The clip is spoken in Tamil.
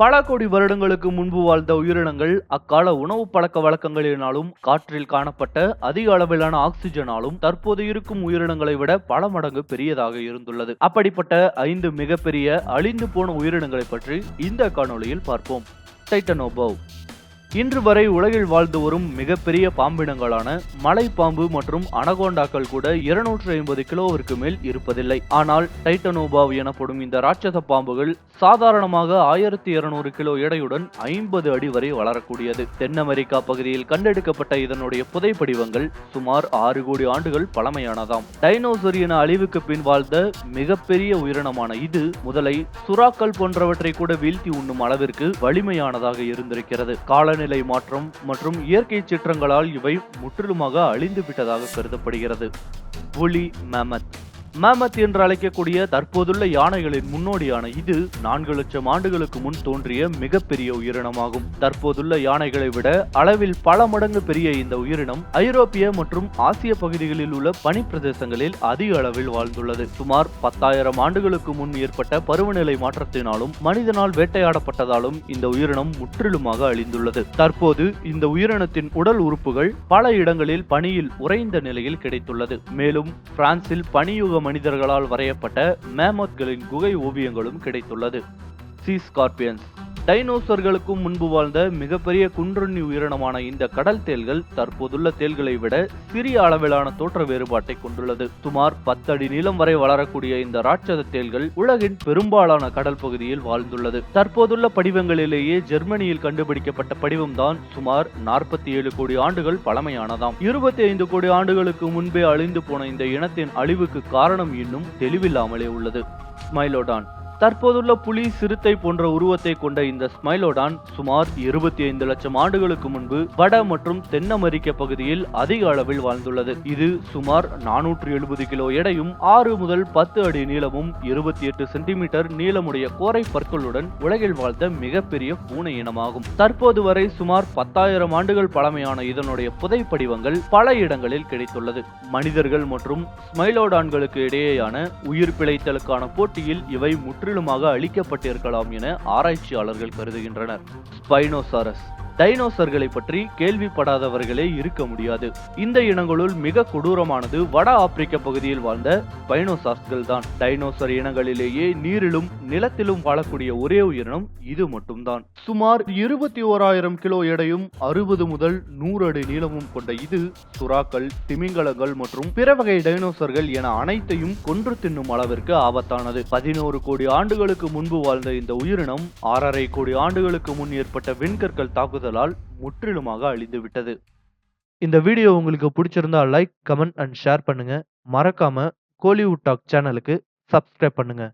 பல கோடி வருடங்களுக்கு முன்பு வாழ்ந்த உயிரினங்கள் அக்கால உணவு பழக்க வழக்கங்களினாலும் காற்றில் காணப்பட்ட அதிக அளவிலான ஆக்சிஜனாலும் தற்போது இருக்கும் உயிரினங்களை விட பல மடங்கு பெரியதாக இருந்துள்ளது. அப்படிப்பட்ட ஐந்து மிகப்பெரிய அழிந்து போன உயிரினங்களை பற்றி இந்த காணொளியில் பார்ப்போம். டைட்டனோபவ். இன்று வரை உலகில் வாழ்ந்து வரும் மிகப்பெரிய பாம்பினங்களான மலைப்பாம்பு மற்றும் அனகோண்டாக்கள் கூட இருநூற்று ஐம்பது கிலோவிற்கு மேல் இருப்பதில்லை. ஆனால் டைட்டனோபாவ் எனப்படும் இந்த ராட்சத பாம்புகள் சாதாரணமாக ஆயிரத்தி இருநூறு கிலோ எடையுடன் ஐம்பது அடி வரை வளரக்கூடியது. தென் அமெரிக்கா பகுதியில் கண்டெடுக்கப்பட்ட இதனுடைய புதைப்படிவங்கள் சுமார் ஆறு கோடி ஆண்டுகள் பழமையானதாம். டைனோசர் என அழிவுக்கு பின் வாழ்ந்த மிகப்பெரிய உயிரினமான இது முதலை சுறாக்கள் போன்றவற்றை கூட வீழ்த்தி உண்ணும் அளவிற்கு வலிமையானதாக இருந்திருக்கிறது. காலநிலை மாற்றம் மற்றும் இயற்கை சீற்றங்களால் இவை முற்றிலுமாக அழிந்து விட்டதாக கருதப்படுகிறது. புலி மேமத் மேமத் என்று அழைக்கக்கூடிய தற்போதுள்ள யானைகளின் முன்னோடியான இது நான்கு லட்சம் ஆண்டுகளுக்கு முன் தோன்றிய மிகப்பெரிய உயிரினமாகும். தற்போதுள்ள யானைகளை விட அளவில் பல மடங்கு பெரிய இந்த உயிரினம் ஐரோப்பிய மற்றும் ஆசிய பகுதிகளில் உள்ள பனிப்பிரதேசங்களில் அதிக அளவில் வாழ்ந்துள்ளது. சுமார் பத்தாயிரம் ஆண்டுகளுக்கு முன் ஏற்பட்ட பருவநிலை மாற்றத்தினாலும் மனிதனால் வேட்டையாடப்பட்டதாலும் இந்த உயிரினம் முற்றிலுமாக அழிந்துள்ளது. தற்போது இந்த உயிரினத்தின் உடல் உறுப்புகள் பல இடங்களில் பனியில் உறைந்த நிலையில் கிடைத்துள்ளது. மேலும் பிரான்சில் பனியுகம் மனிதர்களால் வரையப்பட்ட மேமோத்களின் குகை ஓவியங்களும் கிடைத்துள்ளது. சி ஸ்கார்பியன்ஸ் டைனோசர்களுக்கும் முன்பு வாழ்ந்த மிகப்பெரிய குன்றொன்னி உயிரினமான இந்த கடல் தேல்கள் தற்போதுள்ள தேல்களை விட சிறிய அளவிலான தோற்ற வேறுபாட்டை கொண்டுள்ளது. சுமார் பத்து அடி நீளம் வரை வளரக்கூடிய இந்த ராட்சத தேல்கள் உலகின் பெரும்பாலான கடல் பகுதியில் வாழ்ந்துள்ளது. தற்போதுள்ள படிவங்களிலேயே ஜெர்மனியில் கண்டுபிடிக்கப்பட்ட படிவம்தான் சுமார் நாற்பத்தி ஏழு கோடி ஆண்டுகள் பழமையானதாம். இருபத்தி ஐந்து கோடி ஆண்டுகளுக்கு முன்பே அழிந்து போன இந்த இனத்தின் அழிவுக்கு காரணம் இன்னும் தெளிவில்லாமலே உள்ளது. ஸ்மைலோடான் தற்போதுள்ள புலி சிறுத்தை போன்ற உருவத்தை கொண்ட இந்த ஸ்மைலோடான் சுமார் இருபத்தி ஐந்து லட்சம் ஆண்டுகளுக்கு முன்பு வட மற்றும் தென் அமெரிக்க பகுதியில் அதிக அளவில் வாழ்ந்துள்ளது. இது சுமார் நானூற்று எழுபது கிலோ எடையும் ஆறு முதல் பத்து அடி நீளமும் இருபத்தி எட்டு சென்டிமீட்டர் நீளமுடைய கோரை பற்களுடன் உலகில் வாழ்ந்த மிகப்பெரிய பூனை இனமாகும். தற்போது வரை சுமார் பத்தாயிரம் ஆண்டுகள் பழமையான இதனுடைய புதைப்படிவங்கள் பல இடங்களில் கிடைத்துள்ளது. மனிதர்கள் மற்றும் ஸ்மைலோடான்களுக்கு இடையேயான உயிர் பிழைத்தலுக்கான போட்டியில் இவை முற்று முற்றிலுமாக அழிக்கப்பட்டிருக்கலாம் என ஆராய்ச்சியாளர்கள் கருதுகின்றனர். ஸ்பைனோசாரஸ் டைனோசர்களை பற்றி கேள்விப்படாதவர்களே இருக்க முடியாது. இந்த இனங்களுள் மிக கொடூரமானது வட ஆப்பிரிக்க பகுதியில் வாழ்ந்த பைனோசார்ஸ்கள் தான். டைனோசர் இனங்களிலேயே நீரிலும் நிலத்திலும் வாழக்கூடிய ஒரே உயிரினம் இது மட்டும்தான். சுமார் இருபத்தி ஓராயிரம் கிலோ எடையும் அறுபது முதல் நூறு அடி நீளமும் கொண்ட இது சுறாக்கள் திமிங்கலங்கள் மற்றும் பிற வகை டைனோசர்கள் என அனைத்தையும் கொன்று தின்னும் அளவிற்கு ஆபத்தானது. பதினோரு கோடி ஆண்டுகளுக்கு முன்பு வாழ்ந்த இந்த உயிரினம் ஆறரை கோடி ஆண்டுகளுக்கு முன் ஏற்பட்ட விண்கற்கள் தாக்குதல் தாக்குதலால் முற்றிலுமாக அழிந்து விட்டது இந்த வீடியோ உங்களுக்கு பிடிச்சிருந்தா லைக் கமெண்ட் அண்ட் ஷேர் பண்ணுங்க. மறக்காம கோலிவுட் டாக் சேனலுக்கு சப்ஸ்கிரைப் பண்ணுங்க.